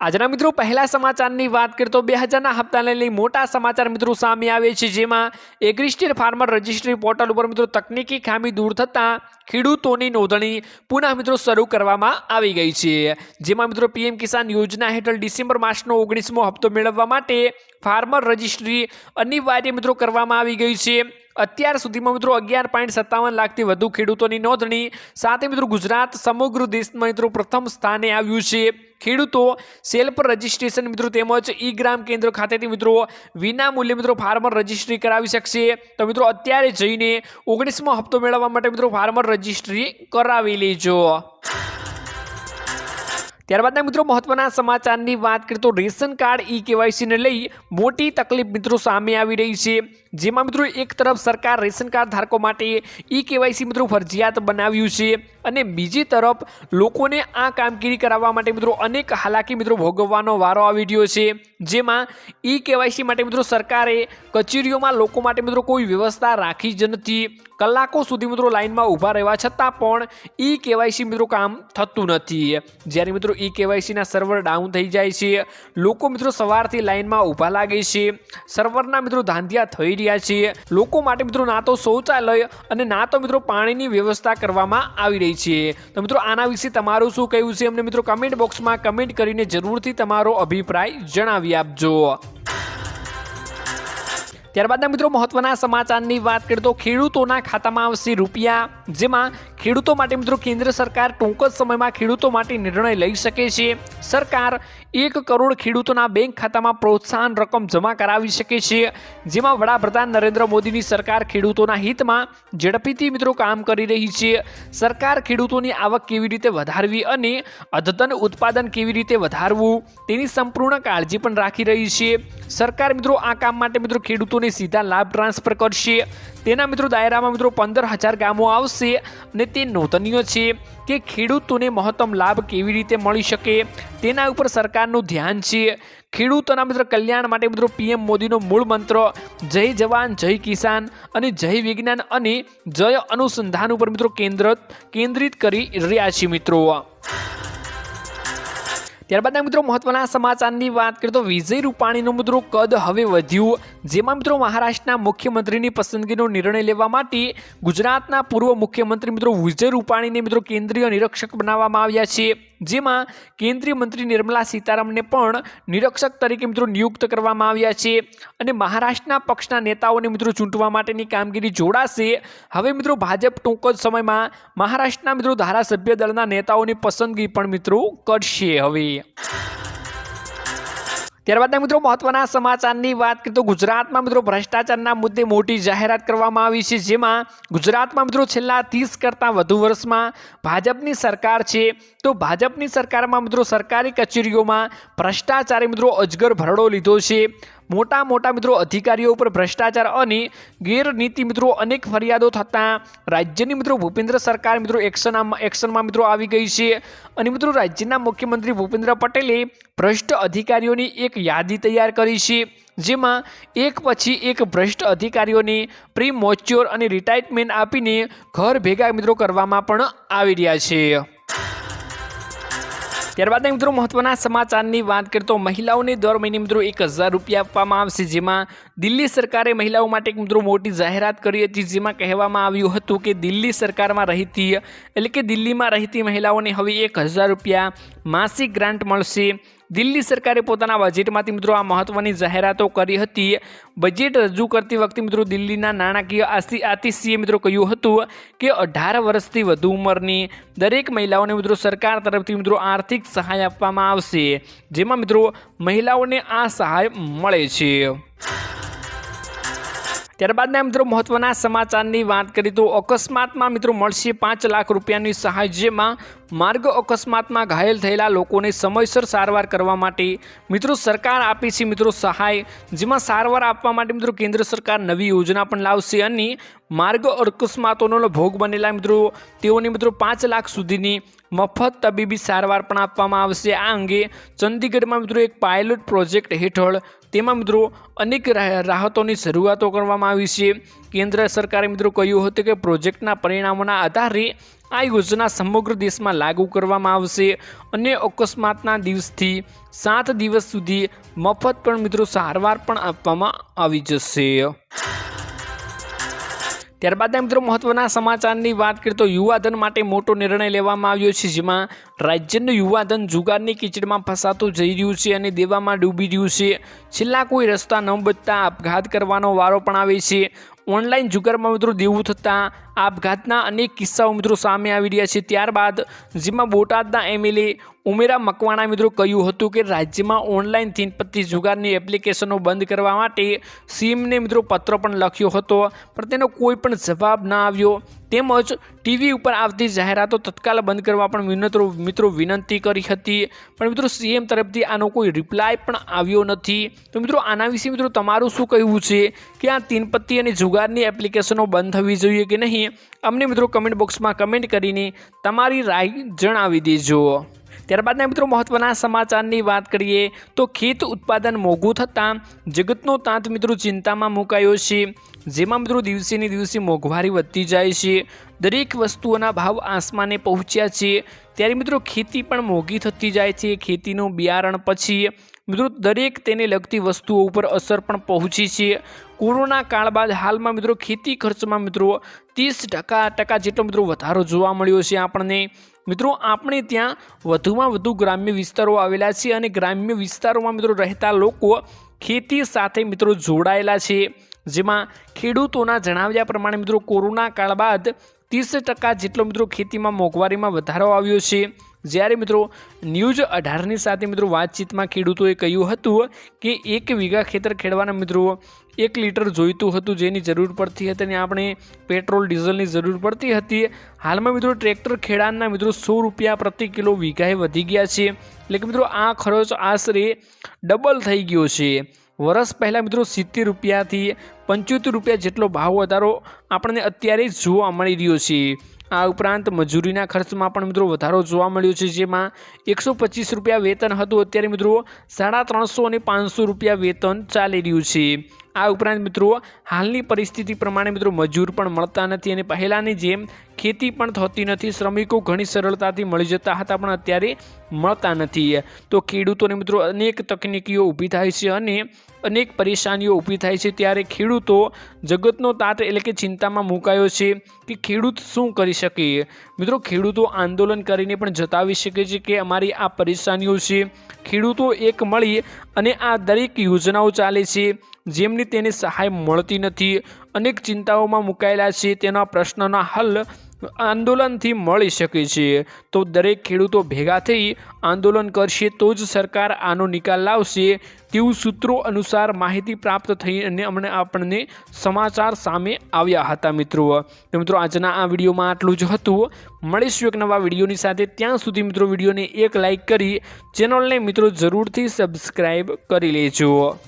આજના મિત્રો, પહેલા સમાચારની વાત કરીએ તો બે હજારના હપ્તાને લઈ મોટા સમાચાર મિત્રો સામે આવે છે, જેમાં એગ્રીસ્ટેડ ફાર્મર રજિસ્ટ્રી પોર્ટલ ઉપર મિત્રો તકનીકી ખામી દૂર થતાં ખેડૂતોની નોંધણી પુનઃ મિત્રો શરૂ કરવામાં આવી ગઈ છે. જેમાં મિત્રો પીએમ કિસાન યોજના હેઠળ ડિસેમ્બર માસનો ઓગણીસમો હપ્તો મેળવવા માટે ફાર્મર રજિસ્ટ્રી અનિવાર્ય મિત્રો કરવામાં આવી ગઈ છે. અત્યાર સુધીમાં મિત્રો અગિયાર પોઈન્ટ સત્તાવન લાખથી વધુ ખેડૂતોની નોંધણી. સાથે મિત્રો ગુજરાત સમગ્ર દેશમાં મિત્રો પ્રથમ સ્થાને આવ્યું છે. ખેડૂતો સેલ્ફ રજિસ્ટ્રેશન મિત્રો તેમજ ઈ ગ્રામ કેન્દ્ર ખાતેથી મિત્રો વિના મૂલ્યે મિત્રો ફાર્મર રજિસ્ટ્રી કરાવી શકશે. તો મિત્રો અત્યારે જઈને ઓગણીસમો હપ્તો મેળવવા માટે મિત્રો ફાર્મર રજિસ્ટ્રી કરાવી લેજો. ત્યારબાદના મિત્રો મહત્વના સમાચારની વાત કરીએ તો રેશન કાર્ડ ઈ કેવાયસીને લઈ મોટી તકલીફ મિત્રો સામે આવી રહી છે. જેમાં મિત્રો એક તરફ સરકાર રેશન કાર્ડ ધારકો માટે ઈ કેવાયસી મિત્રો ફરજિયાત બનાવ્યું છે અને બીજી તરફ લોકોને આ કામગીરી કરાવવા માટે મિત્રો અનેક હાલાકી મિત્રો ભોગવવાનો વારો આવી રહ્યો છે. જેમાં ઈ કેવાયસી માટે મિત્રો સરકારે કચેરીઓમાં લોકો માટે મિત્રો કોઈ વ્યવસ્થા રાખી જ નથી. કલાકો સુધી મિત્રો લાઇનમાં ઊભા રહેવા છતાં પણ ઈ કેવાયસી મિત્રો કામ થતું નથી. જ્યારે મિત્રો ઈ કેવાયસીના સર્વર ડાઉન થઈ જાય છે, લોકો મિત્રો સવારથી લાઇનમાં ઊભા લાગે છે. સર્વરના મિત્રો ધાંધિયા થઈ રહ્યા છીએ. લોકો માટે મિત્રો ના તો શૌચાલય અને ના તો મિત્રો પાણીની વ્યવસ્થા કરવામાં આવી રહી છે. તો મિત્રો આના વિશે તમારું શું કહેવું છે? અમને મિત્રો કમેન્ટ બોક્સમાં કમેન્ટ કરીને જરૂરથી તમારો અભિપ્રાય જણાવી આપજો. ત્યારબાદના મિત્રો મહત્વના સમાચારની વાત કરીએ તો ખેડૂતોના ખાતામાં આવશે રૂપિયા, જેમાં ખેડૂતો માટે મિત્રો કેન્દ્ર સરકાર ટૂંક જ સમયમાં ખેડૂતો માટે નિર્ણય લઈ શકે છે. સરકાર એક કરોડ ખેડૂતોના બેંક ખાતામાં પ્રોત્સાહન રકમ જમા કરાવી શકે છે. જેમાં વડાપ્રધાન નરેન્દ્ર મોદીની સરકાર ખેડૂતોના હિતમાં ઝડપીથી મિત્રો કામ કરી રહી છે. સરકાર ખેડૂતોની આવક કેવી રીતે વધારવી અને અદ્યતન ઉત્પાદન કેવી રીતે વધારવું તેની સંપૂર્ણ કાળજી પણ રાખી રહી છે. સરકાર મિત્રો આ કામ માટે મિત્રો ખેડૂતોને સીધા લાભ ટ્રાન્સફર કરશે. તેના મિત્રો દાયરામાં મિત્રો પંદર હજાર ગામો આવશે અને તે નોંધનીય છે કે ખેડૂતોને મહત્તમ લાભ કેવી રીતે મળી શકે તેના ઉપર સરકારનું ધ્યાન છે. ખેડૂતોના મિત્ર કલ્યાણ માટે મિત્રો પીએમ મોદીનો મૂળ મંત્ર, જય જવાન, જય કિસાન અને જય વિજ્ઞાન અને જય અનુસંધાન ઉપર મિત્રો કેન્દ્ર, કેન્દ્રિત કરી રહ્યા છે મિત્રો. ત્યારબાદના મિત્રો મહત્વના સમાચારની વાત કરીએ તો વિજય રૂપાણીનું મિત્રો કદ હવે વધ્યું. જેમાં મિત્રો મહારાષ્ટ્રના મુખ્યમંત્રીની પસંદગીનો નિર્ણય લેવા માટે ગુજરાતના પૂર્વ મુખ્યમંત્રી મિત્રો વિજય રૂપાણીને મિત્રો કેન્દ્રીય નિરીક્ષક બનાવવામાં આવ્યા છે. જેમાં કેન્દ્રીય મંત્રી નિર્મલા સીતારામને પણ નિરીક્ષક તરીકે મિત્રો નિયુક્ત કરવામાં આવ્યા છે. અને મહારાષ્ટ્રના પક્ષના નેતાઓને મિત્રો ચૂંટવા માટેની કામગીરી જોડાશે. હવે મિત્રો ભાજપ ટૂંક જ સમયમાં મહારાષ્ટ્રના મિત્રો ધારાસભ્ય દળના નેતાઓની પસંદગી પણ મિત્રો કરશે હવે. ત્યારબાદના મિત્રો મહત્વના સમાચારની વાત કરીએ તો ગુજરાતમાં મિત્રો ભ્રષ્ટાચારના મુદ્દે મોટી જાહેરાત કરવામાં આવી છે, જેમાં ગુજરાતમાં મિત્રો છેલ્લા ત્રીસ કરતાં વધુ વર્ષમાં ભાજપની સરકાર છે. તો ભાજપની સરકારમાં મિત્રો સરકારી કચેરીઓમાં ભ્રષ્ટાચારે મિત્રો અજગર ભરડો લીધો છે. મોટા મોટા મિત્રો અધિકારીઓ ઉપર ભ્રષ્ટાચાર અને ગેરનીતિ મિત્રો અનેક ફરિયાદો થતાં રાજ્યની મિત્રો ભૂપેન્દ્ર સરકાર મિત્રો એક્શન એક્શનમાં મિત્રો આવી ગઈ છે. અને મિત્રો રાજ્યના મુખ્યમંત્રી ભૂપેન્દ્ર પટેલે ભ્રષ્ટ અધિકારીઓની એક યાદી તૈયાર કરી છે, જેમાં એક પછી એક ભ્રષ્ટ અધિકારીઓને પ્રી મોચ્યોર અને રિટાયરમેન્ટ આપીને ઘર ભેગા મિત્રો કરવામાં પણ આવી રહ્યા છે. ત્યારબાદ મિત્રો મહત્વના સમાચારની વાત કરીએ તો મહિલાઓને દર મહિને મિત્રો એક હજાર રૂપિયા આપવામાં આવશે, જેમાં દિલ્હી સરકારે મહિલાઓ માટે મિત્રો મોટી જાહેરાત કરી હતી, જેમાં કહેવામાં આવ્યું હતું કે દિલ્હી સરકારમાં રહેતી, એટલે કે દિલ્હીમાં રહેતી મહિલાઓને હવે એક હજાર રૂપિયા માસિક ગ્રાન્ટ મળશે. દિલ્હી સરકારે પોતાના બજેટમાંથી મિત્રો આ મહત્વની જાહેરાતો કરી હતી. બજેટ રજૂ કરતી વખતે મિત્રો દિલ્હીના નાણાકીય આસી આતિશીએ મિત્રો કહ્યું હતું કે અઢાર વર્ષથી વધુ ઉંમરની દરેક મહિલાઓને મિત્રો સરકાર તરફથી મિત્રો આર્થિક સહાય આપવામાં આવશે. જેમાં મિત્રો મહિલાઓને આ સહાય મળે છે. ત્યારબાદના મિત્રો મહત્વના સમાચારની વાત કરીએ તો અકસ્માતમાં મિત્રો મળશે પાંચ લાખ રૂપિયાની સહાય, જેમાં માર્ગ અકસ્માતમાં ઘાયલ થયેલા લોકોને સમયસર સારવાર કરવા માટે મિત્રો સરકાર આપી છે મિત્રો સહાય, જેમાં સારવાર આપવા માટે મિત્રો કેન્દ્ર સરકાર નવી યોજના પણ લાવશે અને માર્ગ અકસ્માતોનો ભોગ બનેલા મિત્રો તેઓને મિત્રો પાંચ લાખ સુધીની મફત તબીબી સારવાર પણ આપવામાં આવશે. આ અંગે ચંદીગઢમાં મિત્રો એક પાયલોટ પ્રોજેક્ટ હેઠળ તેમાં મિત્રો અનેક રાહ- રાહતોની શરૂઆતો કરવામાં આવી છે. કેન્દ્ર સરકારે મિત્રો કહ્યું હતું કે પ્રોજેક્ટના પરિણામોના આધારે આ યોજના સમગ્ર દેશમાં લાગુ કરવામાં આવશે અને અકસ્માતના દિવસથી સાત દિવસ સુધી મફત પણ મિત્રો સારવાર પણ આપવામાં આવી જશે. ત્યારબાદના મિત્રો મહત્વના સમાચારની વાત કરીએ તો યુવાધન માટે મોટો નિર્ણય લેવામાં આવ્યો છે, જેમાં રાજ્યનું યુવાધન જુગારની કીચડમાં ફસાતું જઈ રહ્યું છે અને દેવામાં ડૂબી રહ્યું છે. છેલ્લા કોઈ રસ્તા ન બચતા આપઘાત કરવાનો વારો પણ આવે છે. ઓનલાઈન જુગારમાં મિત્રો દેવું થતાં આપઘાતના અનેક કિસ્સાઓ મિત્રો સામે આવી રહ્યા છે. ત્યારબાદ જેમાં બોટાદના એમએલએ ઉમેરા મકવાણા મિત્રો કહ્યું હતું કે રાજ્યમાં ઓનલાઈન થીનપત્તી જુગારની એપ્લિકેશનો બંધ કરવા માટે સીએમને મિત્રો પત્ર પણ લખ્યો હતો, પણ તેનો કોઈ પણ જવાબ ના આવ્યો. તેમજ ટીવી ઉપર આવતી જાહેરાતો તત્કાલ બંધ કરવા પણ મિત્રો વિનંતી કરી હતી. પણ મિત્રો સીએમ તરફથી આનો કોઈ રિપ્લાય પણ આવ્યો નથી. તો મિત્રો આના વિશે મિત્રો તમારું શું કહેવું છે કે આ તીનપત્તી અને જુગારની એપ્લિકેશનો બંધ થવી જોઈએ કે નહીં? અમને મિત્રો કમેન્ટ બોક્સમાં કમેન્ટ કરીને તમારી રાય જણાવી દેજો. ત્યારબાદના મિત્રો મહત્વના સમાચારની વાત કરીએ તો ખેત ઉત્પાદન મોંઘું થતાં જગતનો તાંત મિત્રો ચિંતામાં મુકાયો છે. જેમાં મિત્રો દિવસેને દિવસે મોંઘવારી વધતી જાય છે. દરેક વસ્તુઓના ભાવ આસમાને પહોંચ્યા છે. ત્યારે મિત્રો ખેતી પણ મોંઘી થતી જાય છે. ખેતીનું બિયારણ પછી મિત્રો દરેક તેને લગતી વસ્તુઓ ઉપર અસર પણ પહોંચી છે. કોરોના કાળ બાદ હાલમાં મિત્રો ખેતી ખર્ચમાં મિત્રો ત્રીસ ટકા ટકા જેટલો મિત્રો વધારો જોવા મળ્યો છે આપણને. મિત્રો આપણે ત્યાં વધુમાં વધુ ગ્રામ્ય વિસ્તારો આવેલા છે અને ગ્રામ્ય વિસ્તારોમાં મિત્રો રહેતા લોકો ખેતી સાથે મિત્રો જોડાયેલા છે. જેમાં ખેડૂતોના જણાવ્યા પ્રમાણે મિત્રો કોરોના કાળ બાદ ત્રીસ ટકા જેટલો મિત્રો ખેતીમાં મોંઘવારીમાં વધારો આવ્યો છે. જ્યારે મિત્રો ન્યૂઝ અઢારની સાથે મિત્રો વાતચીતમાં ખેડૂતોએ કહ્યું હતું કે એક વીઘા ખેતર ખેડવાના મિત્રો એક લીટર જોઈતું હતું જેની જરૂર પડતી હતી અને આપણે પેટ્રોલ, ડીઝલની જરૂર પડતી હતી. હાલમાં મિત્રો ટ્રેક્ટર ખેડાણના મિત્રો સો રૂપિયા પ્રતિ કિલો વીઘાએ વધી ગયા છે. એટલે કે મિત્રો આ ખર્ચ આશરે ડબલ થઈ ગયો છે. વર્ષ પહેલાં મિત્રો સિત્તેર રૂપિયાથી પંચોતેર રૂપિયા જેટલો ભાવ વધારો આપણને અત્યારે જોવા મળી રહ્યો છે. આ ઉપરાંત મજૂરીના ખર્ચમાં પણ મિત્રો વધારો જોવા મળ્યો છે, જેમાં એકસો પચીસ રૂપિયા વેતન હતું. અત્યારે મિત્રો સાડા ત્રણસો અને પાંચસો રૂપિયા વેતન ચાલી રહ્યું છે. આ ઉપરાંત મિત્રો, હાલની પરિસ્થિતિ પ્રમાણે મિત્રો મજૂર પણ મળતા નથી અને પહેલાંની જેમ ખેતી પણ થતી નથી. શ્રમિકો ઘણી સરળતાથી મળી જતા હતા, પણ અત્યારે મળતા નથી. તો ખેડૂતોને મિત્રો અનેક તકનીકીઓ ઊભી થાય છે અને અનેક પરેશાનીઓ ઊભી થાય છે. ત્યારે ખેડૂતો જગતનો તાત એટલે કે ચિંતામાં મુકાયો છે કે ખેડૂત શું કરી શકે? મિત્રો, ખેડૂતો આંદોલન કરીને પણ જતાવી શકે છે કે અમારી આ પરેશાનીઓ છે. ખેડૂતો એક મળી અને આ દરેક યોજનાઓ ચાલે છે. જેમની તેને સહાય મળતી નથી. અનેક ચિંતાઓમાં મુકાયેલા છે, તેના પ્રશ્નના હલ આંદોલનથી મળી શકે છે. તો દરેક ખેડૂતો ભેગા થઈ આંદોલન કરશે, તો જ સરકાર આનો નિકાલ લાવશે. તેવું સૂત્રો અનુસાર માહિતી પ્રાપ્ત થઈ અને અમને આપણને સમાચાર સામે આવ્યા હતા મિત્રો. તો મિત્રો, આજના આ વિડીયોમાં આટલું જ હતું. મળીશું એક નવા વિડીયોની સાથે. ત્યાં સુધી મિત્રો, વિડીયોને એક લાઈક કરી, ચેનલને મિત્રો, જરૂરથી સબસ્ક્રાઈબ કરી લેજો.